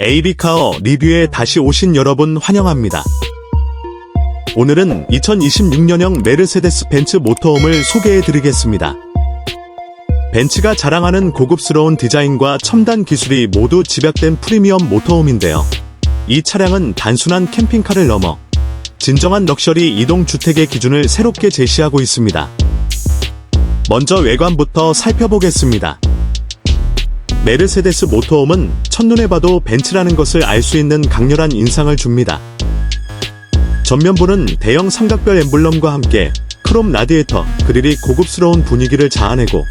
에이비카어 리뷰에 다시 오신 여러분 환영합니다. 오늘은 2026년형 메르세데스 벤츠 모터홈을 소개해 드리겠습니다. 벤츠가 자랑하는 고급스러운 디자인과 첨단 기술이 모두 집약된 프리미엄 모터홈인데요. 이 차량은 단순한 캠핑카를 넘어 진정한 럭셔리 이동 주택의 기준을 새롭게 제시하고 있습니다. 먼저 외관부터 살펴보겠습니다. 메르세데스 모터홈은 첫눈에 봐도 벤츠라는 것을 알 수 있는 강렬한 인상을 줍니다. 전면부는 대형 삼각별 엠블럼과 함께 크롬 라디에이터, 그릴이 고급스러운 분위기를 자아내고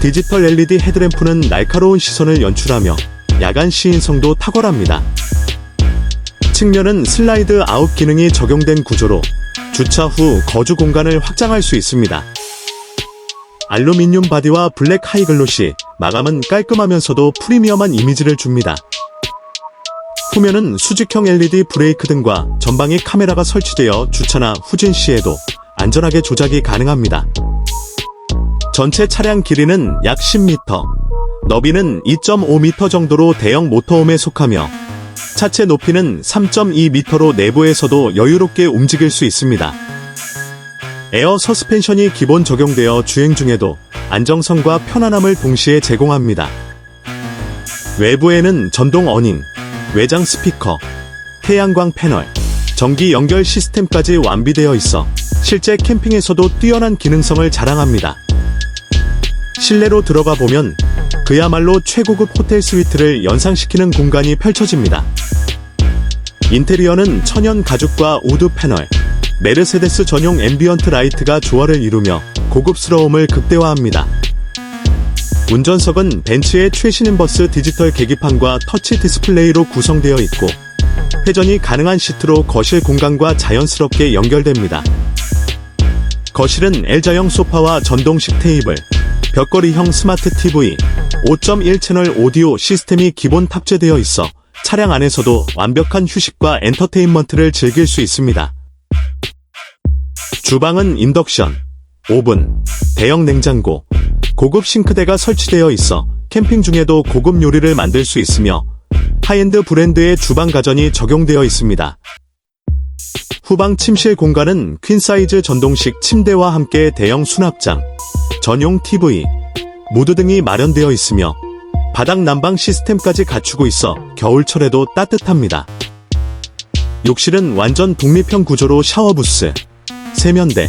디지털 LED 헤드램프는 날카로운 시선을 연출하며 야간 시인성도 탁월합니다. 측면은 슬라이드 아웃 기능이 적용된 구조로 주차 후 거주 공간을 확장할 수 있습니다. 알루미늄 바디와 블랙 하이글로시, 마감은 깔끔하면서도 프리미엄한 이미지를 줍니다. 후면은 수직형 LED 브레이크 등과 전방에 카메라가 설치되어 주차나 후진 시에도 안전하게 조작이 가능합니다. 전체 차량 길이는 약 10m, 너비는 2.5m 정도로 대형 모터홈에 속하며 차체 높이는 3.2m로 내부에서도 여유롭게 움직일 수 있습니다. 에어 서스펜션이 기본 적용되어 주행 중에도 안정성과 편안함을 동시에 제공합니다. 외부에는 전동 어닝, 외장 스피커, 태양광 패널, 전기 연결 시스템까지 완비되어 있어 실제 캠핑에서도 뛰어난 기능성을 자랑합니다. 실내로 들어가 보면 그야말로 최고급 호텔 스위트를 연상시키는 공간이 펼쳐집니다. 인테리어는 천연 가죽과 우드 패널, 메르세데스 전용 앰비언트 라이트가 조화를 이루며 고급스러움을 극대화합니다. 운전석은 벤츠의 최신 인버스 디지털 계기판과 터치 디스플레이로 구성되어 있고 회전이 가능한 시트로 거실 공간과 자연스럽게 연결됩니다. 거실은 L자형 소파와 전동식 테이블, 벽걸이형 스마트 TV, 5.1 채널 오디오 시스템이 기본 탑재되어 있어 차량 안에서도 완벽한 휴식과 엔터테인먼트를 즐길 수 있습니다. 주방은 인덕션, 오븐, 대형 냉장고, 고급 싱크대가 설치되어 있어 캠핑 중에도 고급 요리를 만들 수 있으며 하이엔드 브랜드의 주방 가전이 적용되어 있습니다. 후방 침실 공간은 퀸사이즈 전동식 침대와 함께 대형 수납장, 전용 TV, 무드 등이 마련되어 있으며 바닥 난방 시스템까지 갖추고 있어 겨울철에도 따뜻합니다. 욕실은 완전 독립형 구조로 샤워부스, 세면대,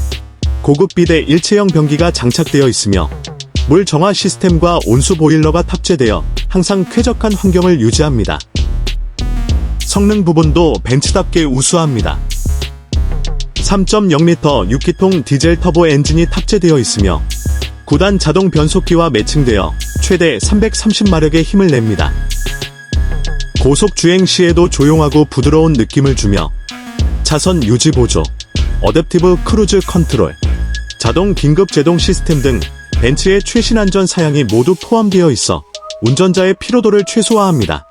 고급 비대 일체형 변기가 장착되어 있으며 물 정화 시스템과 온수 보일러가 탑재되어 항상 쾌적한 환경을 유지합니다. 성능 부분도 벤츠답게 우수합니다. 3.0L 6기통 디젤 터보 엔진이 탑재되어 있으며 9단 자동 변속기와 매칭되어 최대 330마력의 힘을 냅니다. 고속 주행 시에도 조용하고 부드러운 느낌을 주며 차선 유지 보조, 어댑티브 크루즈 컨트롤, 자동 긴급 제동 시스템 등 벤츠의 최신 안전 사양이 모두 포함되어 있어 운전자의 피로도를 최소화합니다.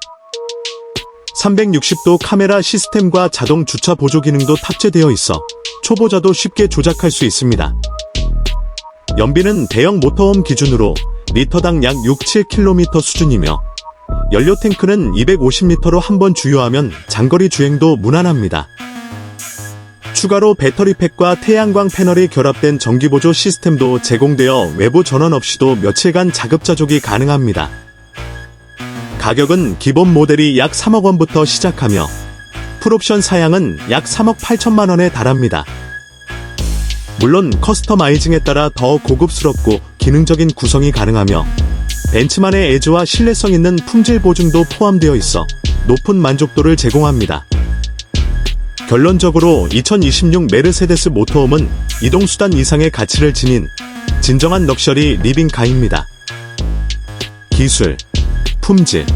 360도 카메라 시스템과 자동 주차 보조 기능도 탑재되어 있어 초보자도 쉽게 조작할 수 있습니다. 연비는 대형 모터홈 기준으로 리터당 약 6, 7km 수준이며 연료 탱크는 250리터로 한 번 주유하면 장거리 주행도 무난합니다. 추가로 배터리팩과 태양광 패널이 결합된 전기보조 시스템도 제공되어 외부 전원 없이도 며칠간 자급자족이 가능합니다. 가격은 기본 모델이 약 3억 원부터 시작하며 풀옵션 사양은 약 3억 8천만 원에 달합니다. 물론 커스터마이징에 따라 더 고급스럽고 기능적인 구성이 가능하며 벤츠만의 에즈와 신뢰성 있는 품질 보증도 포함되어 있어 높은 만족도를 제공합니다. 결론적으로 2026 메르세데스 모터홈은 이동수단 이상의 가치를 지닌 진정한 럭셔리 리빙카입니다. 기술, 품질,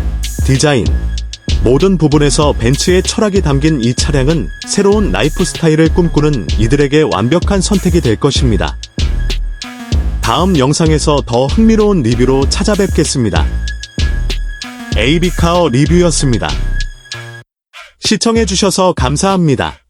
디자인, 모든 부분에서 벤츠의 철학이 담긴 이 차량은 새로운 라이프 스타일을 꿈꾸는 이들에게 완벽한 선택이 될 것입니다. 다음 영상에서 더 흥미로운 리뷰로 찾아뵙겠습니다. AB카어 리뷰였습니다. 시청해주셔서 감사합니다.